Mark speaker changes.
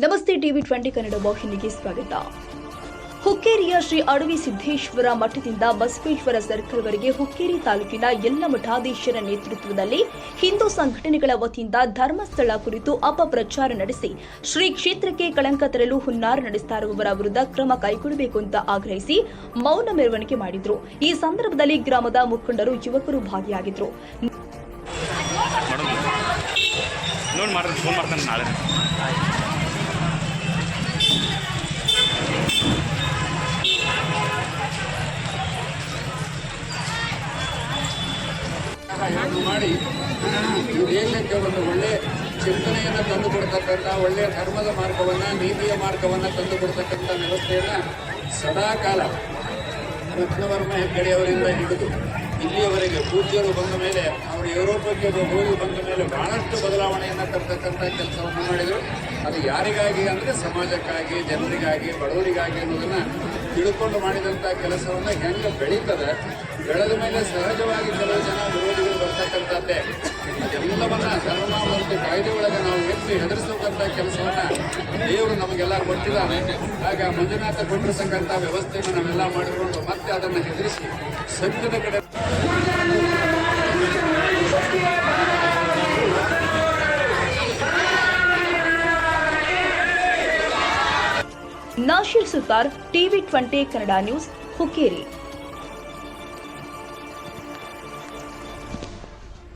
Speaker 1: ನಮಸ್ತೆ TV twenty Kannada ವಾಹಿನಿಗೆ ಸ್ವಾಗತ ಹುಕ್ಕೇರಿಯ ಶ್ರೀ ಅಡವಿ ಸಿದ್ದೇಶ್ವರ ಮಠದಿಂದ ಬಸವೇಶ್ವರ ಸರ್ಕಲ್ವರೆಗೆ ಹುಕ್ಕೇರಿ ತಾಲೂಕಿನ ಎಲ್ಲ ಮಠಾಧೀಶರ ನೇತೃತ್ವದಲ್ಲಿ ಹಿಂದೂ ಸಂಘಟನೆಗಳ ವತಿಯಿಂದ ಧರ್ಮಸ್ಥಳ ಕುರಿತು ಅಪಪ್ರಚಾರ ನಡೆಸಿ ಶ್ರೀ ಕ್ಷೇತ್ರಕ್ಕೆ ಕಳಂಕ ತರಲು ಹುನ್ನಾರ ನಡೆಸ್ತಾ ಇರುವವರ ವಿರುದ್ಧ ಕ್ರಮ ಕೈಗೊಳ್ಳಬೇಕು ಅಂತ ಆಗ್ರಹಿಸಿ ಮೌನ ಮೆರವಣಿಗೆ ಮಾಡಿದ್ರು ಈ ಸಂದರ್ಭದಲ್ಲಿ ಗ್ರಾಮದ ಮುಖಂಡರು ಯುವಕರು ಭಾಗಿಯಾಗಿದ್ರು
Speaker 2: ಮಾಡಿ ದೇಶಕ್ಕೆ ಒಂದು ಒಳ್ಳೆ ಚಿಂತನೆಯನ್ನು ತಂದುಕೊಡ್ತಕ್ಕಂಥ ಒಳ್ಳೆಯ ಧರ್ಮದ ಮಾರ್ಗವನ್ನು, ನೀತಿಯ ಮಾರ್ಗವನ್ನು ತಂದುಕೊಡ್ತಕ್ಕಂಥ ವ್ಯವಸ್ಥೆಯನ್ನು ಸದಾಕಾಲ ರತ್ನವರ್ಮ ಹೆಗ್ಗಡೆಯವರಿಂದ ಹಿಡಿದು ಇಲ್ಲಿಯವರೆಗೆ ಪೂಜ್ಯರು ಬಂದ ಮೇಲೆ, ಅವರು ಯುರೋಪಕ್ಕೆ ಹೋಗಿ ಬಂದ ಮೇಲೆ ಬಹಳಷ್ಟು ಬದಲಾವಣೆಯನ್ನು ತರ್ತಕ್ಕಂಥ ಕೆಲಸವನ್ನು ಮಾಡಿದರು. ಅದು ಯಾರಿಗಾಗಿ ಅಂದರೆ ಸಮಾಜಕ್ಕಾಗಿ, ಜನರಿಗಾಗಿ, ಬಡವರಿಗಾಗಿ ಅನ್ನೋದನ್ನು ತಿಳ್ಕೊಂಡು ಮಾಡಿದಂಥ ಕೆಲಸವನ್ನು ಹೆಂಗೆ ಬೆಳೀತದೆ, ಬೆಳೆದ ಮೇಲೆ ಸಹಜವಾಗಿ ಕೆಲವು ಜನ ವಿರೋಧಿಗಳು ಬರ್ತಕ್ಕಂಥದ್ದೇ. ಅದೆಲ್ಲವನ್ನ ಧರ್ಮ ಮತ್ತು ಕಾಯ್ದೆ ಒಳಗೆ ನಾವು ಎತ್ತಿ ಹೆದರಿಸತಕ್ಕಂಥ ಕೆಲಸವನ್ನ ದೇವರು ನಮಗೆಲ್ಲ ಕೊಟ್ಟಿದ್ದಾನೆ ಆಗ ಮಂಜುನಾಥ ಕೊಟ್ಟಿರ್ತಕ್ಕಂಥ ವ್ಯವಸ್ಥೆಯನ್ನು ನಾವೆಲ್ಲ ಮಾಡಿಕೊಂಡು ಮತ್ತೆ ಅದನ್ನು ಹೆದರಿಸಿ ಸತ್ಯದ ಕಡೆ
Speaker 1: Nashir Sutar TV twenty Kannada news Hukkeri